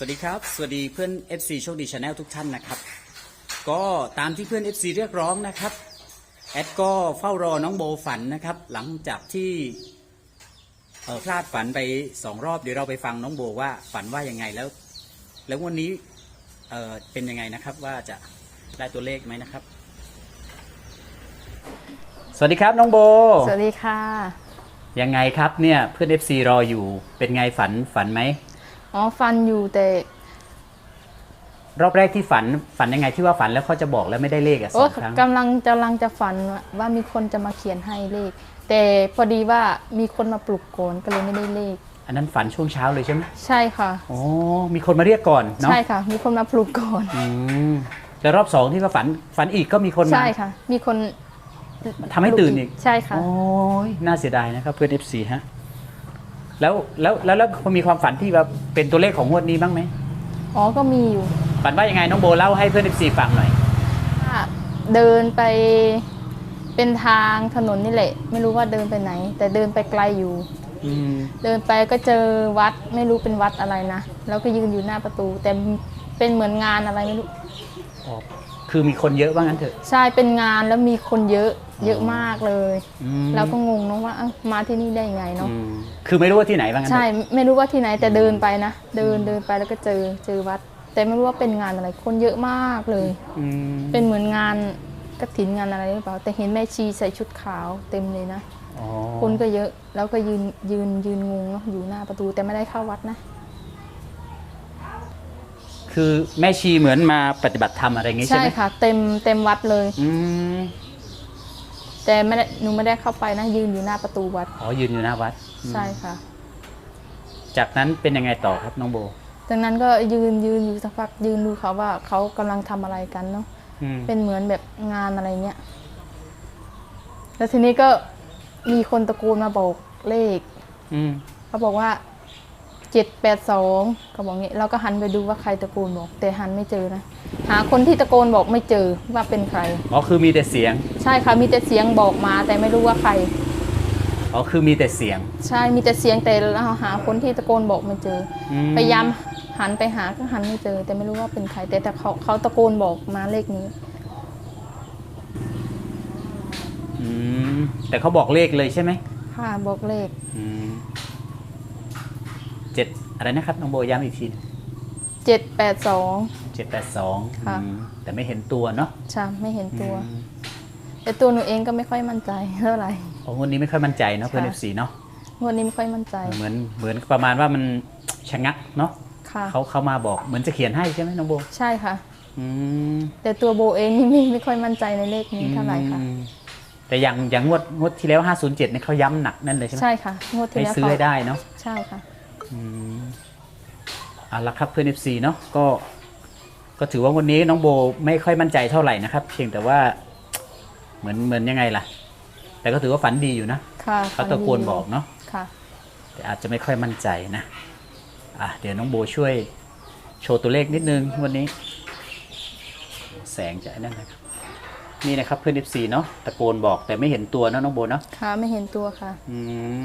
วัสดีครับ สวัสดีเพื่อน FC โชคดีชาแนลทุกท่านนะครับ ก็ตามที่เพื่อน FC เรียกร้องนะครับแอดก็เฝ้ารอน้องโบฝันนะครับ หลังจากที่เอ่อพลาดฝันไปสองรอบเดี๋ยวเราไปฟังน้องโบว่าฝันว่ายังไงแล้ว แล้ววันนี้เอ่อเป็นยังไงนะครับว่าจะได้ตัวเลขไหมนะครับ สวัสดีครับน้องโบ สวัสดีค่ะ ยังไงครับเนี่ยเพื่อน FC รออยู่เป็นไงฝันฝันไหม อ๋อฟันอยู่แต่ รอบแรกที่ฝันฝันยังไงที่ว่าฝันแล้วเขาจะบอกแล้วไม่ได้เลขอะสโอ้องครั้งกำลังกำลังจะฝันว่ามีคนจะมาเขียนให้เลข แต่พอดีว่ามีคนมาปลุกโกนก็เลยไม่ได้เลข อันนั้นฝันช่วงเช้าเลยใช่ไหมใช่ค่ะ โอ้มีคนมาเรียกก่อนเนาะใช่ค่ะ มีคนมาปลุกโกนอืมแล้วรอบสองที่ว่าฝันฝันอีกก็มีคนมาใช่ค่ะ มีคนทำให้ตื่นอีก ใช่ค่ะ โอ้ย น่าเสียดายนะครับเพื่อน FC ฮะ แล้วแล้วแล้วแล้วพอมีความฝันที่แบบเป็นตัวเลขของงวดนี้บ้างไหมอ๋อก็มีอยู่ ฝันว่ายังไงน้องโบเล่าให้เพื่อน FC ฟังหน่อย ว่าเดินไปเป็นทางถนนนี่แหละ ไม่รู้ว่าเดินไปไหน แต่เดินไปไกลอยู่ อืมเดินไปก็เจอวัดไม่รู้เป็นวัดอะไรนะแล้วก็ยืนอยู่หน้าประตู แต่เป็นเหมือนงานอะไรไม่รู้ อ๋อคือมีคนเยอะว่างั้นเถอะ ใช่เป็นงานแล้วมีคนเยอะ เยอะมากเลยอืมเราก็งงเนาะว่าเอ้ามาที่นี่ได้ยังไงเนาะอืมคือไม่รู้ว่าที่ไหนว่างั้นเถใช่อะไม่รู้ว่าที่ไหนแต่เดินไปนะเดินเดินไปแล้วก็เจอเจอวัด แต่ไม่รู้ว่าเป็นงานอะไรคนเยอะมากเลย อืมเป็นเหมือนงานกระถินงานอะไรหรือเปล่า แต่เห็นแม่ชีใส่ชุดขาวเต็มเลยนะ อ๋อคนก็เยอะแล้วก็ยืนยืนยืนงงเนาะอยู่หน้าประตูแต่ไม่ได้เข้าวัดนะ คือแม่ชีเหมือนมาปฏิบัติธรรมอะไรอย่างงี้ใช่ใช่ไหมค่ะ เต็มเต็มวัดเลย อืม แต่ไม่ได้หนูไม่ได้เข้าไปนะยืนอยู่หน้าประตูวัด อ๋อยืนอยู่หน้าวัดอืมใช่ค่ะ จากนั้นเป็นยังไงต่อครับน้องโบ จากนั้นก็ยืนยืนอยู่สักพักยืนดูเขาว่าเขากำลังทำอะไรกันเนาะอืมเป็นเหมือนแบบงานอะไรเงี้ย แล้วทีนี้ก็มีคนตะโกนมาบอกเลข อืมเขาบอกว่า เจ็ดแปดสองเขาบอกงี้เราก็หันไปดูว่าใครตะโกนบอก แต่หันไม่เจอนะ หาคนที่ตะโกนบอกไม่เจอว่าเป็นใคร อ๋อคือมีแต่เสียง ใช่ค่ะมีแต่เสียงบอกมาแต่ไม่รู้ว่าใคร อ๋อคือมีแต่เสียง ใช่มีแต่เสียงแต่เราหาคนที่ตะโกนบอกไม่เจออืพยายามหันไปหาก็หันไม่เจอ แต่ไม่รู้ว่าเป็นใคร แต่แต่เขาเขาตะโกนบอกมาเลขนี้อืมแต่เขาบอกเลขเลยใช่ไหมค่ะบอกเลขอืมเจ็ดอะไรนะครับน้องโบย้ำอีกทีเจ็ดแปดสอง เจ็ดแปดสองค่ะ แต่ไม่เห็นตัวเนาะใช่ไม่เห็นตัว อืมแต่ตัวหนูเองก็ไม่ค่อยมั่นใจเท่าไหร่ โอ้งวดนี้ไม่ค่อยมั่นใจเนาะเพื่อนเอค่ะ ฟซีเนาะงวดนี้ไม่ค่อยมั่นใจเหมือนเหมือนประมาณว่ามันชะงักเนาะค่ะ เขาเขามาบอกเหมือนจะเขียนให้ใช่ไหมน้องโบใช่ค่ะ อืมแต่ตัวโบเองนี่ไม่ไม่ค่อยมั่นใจในเลขนี้เท่าไหร่ค่ะ อืมแต่อย่างอย่างงวดงวดที่แล้ว 507เนี่ยเขาย้ำหนักนั่นเลยใช่ไหมใช่ค่ะงวดที่ให้แล้วซื้อให้ได้เนาะใช่ค่ะ อืมเอาละครับเพื่อน FC เนาะก็ก็ถือว่าวันนี้น้องโบไม่ค่อยมั่นใจเท่าไหร่นะครับ เพียงแต่ว่าเหมือนเหมือนยังไงล่ะ แต่ก็ถือว่าฝันดีอยู่นะค่ะเขาตะโกนบอกเนาะค่ะ แต่อาจจะไม่ค่อยมั่นใจนะอะเดี๋ยวน้องโบช่วยโชว์ตัวเลขนิดนึงวันนี้ แสงจะไอ้นั่นนะครับนี่นะครับเพื่อน FC เนาะตะโกนบอกแต่ไม่เห็นตัวนะน้องโบเนาะค่ะไม่เห็นตัวค่ะ อืม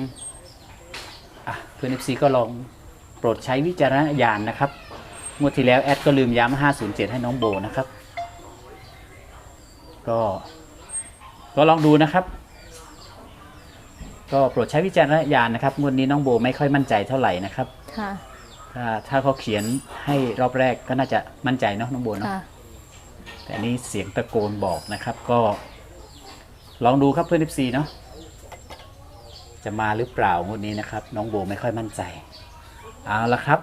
อะเพื่อน FC ก็ลองโปรดใช้วิจารณญาณนะครับงวดที่แล้วแอดก็ลืมย้ำ507 ให้น้องโบนะครับ ก็ ก็ลองดูนะครับ ก็โปรดใช้วิจารณญาณนะครับงวดนี้น้องโบไม่ค่อยมั่นใจเท่าไหร่นะครับค่ะ ถ้าถ้าเขาเขียนให้รอบแรกก็น่าจะมั่นใจเนาะน้องโบเนาะค่ะ แต่อันนี้เสียงตะโกนบอกนะครับ ก็ ลองดูครับเพื่อน FC เนาะ จะมาหรือเปล่างวดนี้นะครับ น้องโบไม่ค่อยมั่นใจเอาละครับ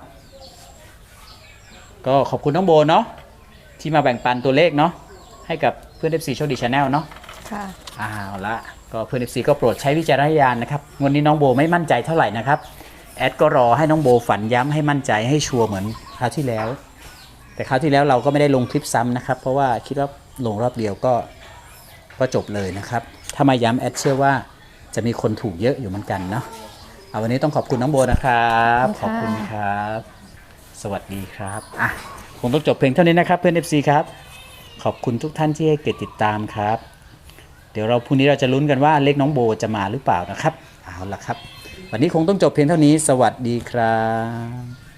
ก็ขอบคุณน้องโบเนาะที่มาแบ่งปันตัวเลขเนาะให้กับเพื่อน FC โชคดีชาแนลเนาะค่ะเอาละก็เพื่อน FC ก็โปรดใช้วิจารณญาณนะครับงวดนี้น้องโบไม่มั่นใจเท่าไหร่นะครับแอดก็รอให้น้องโบฝันย้ำให้มั่นใจให้ชัวร์เหมือนคราวที่แล้ว แต่คราวที่แล้วเราก็ไม่ได้ลงคลิปซ้ำนะครับ เพราะว่าคิดว่าลงรอบเดียวก็ก็จบเลยนะครับ ถ้ามาย้ำแอดเชื่อว่า จะมีคนถูกเยอะอยู่เหมือนกันเนาะเอาวันนี้ต้องขอบคุณน้องโบนะครับ ขขออบบคุคุณณคค่ะ รับ สวัสดีครับอะคงต้องจบเพลงเท่านี้นะครับเพื่อน FC ครับ ขอบคุณทุกท่านที่ให้เกียรติติดตามครับ เดี๋ยวเราพรุ่งนี้เราจะลุ้นกันว่าเลขน้องโบจะมาหรือเปล่านะครับ เอาละครับ วันนี้คงต้องจบเพียงเท่านี้ สวัสดีครับ